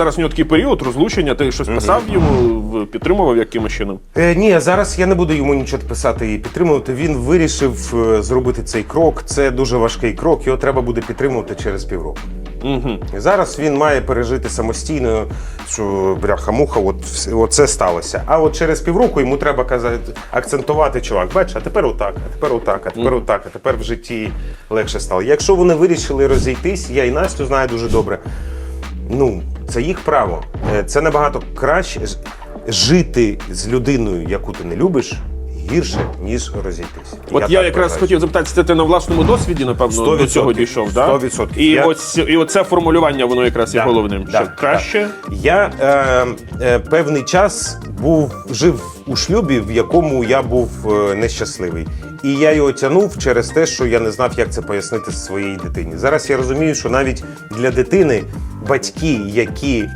Зараз у нього такий період розлучення. Ти щось писав йому, підтримував якимось чином? Е, ні, зараз я не буду йому нічого писати і підтримувати. Він вирішив е, зробити цей крок. Це дуже важкий крок. Його треба буде підтримувати через півроку. Угу. І зараз він має пережити самостійно, що бляха-муха, от оце сталося. А от через півроку йому треба казати, акцентувати, чувак, бачиш, а тепер отак, а тепер отак, а тепер отак, а тепер в житті легше стало. Якщо вони вирішили розійтись, я і Настю знаю дуже добре. Ну, це їх право. Е, Це набагато краще жити з людиною, яку ти не любиш, гірше, ніж розійтись. От я, так якраз вважаю. хотів запитати, це ти на власному досвіді, напевно, до цього дійшов, да? Сто відсотків. І, Я- ось, і оце формулювання, воно якраз є головним. да, що краще. Я е, е, певний час був жив у шлюбі, в якому я був е, нещасливий. І я його тягнув через те, що я не знав, як це пояснити своїй дитині. Зараз я розумію, що навіть для дитини батьки, які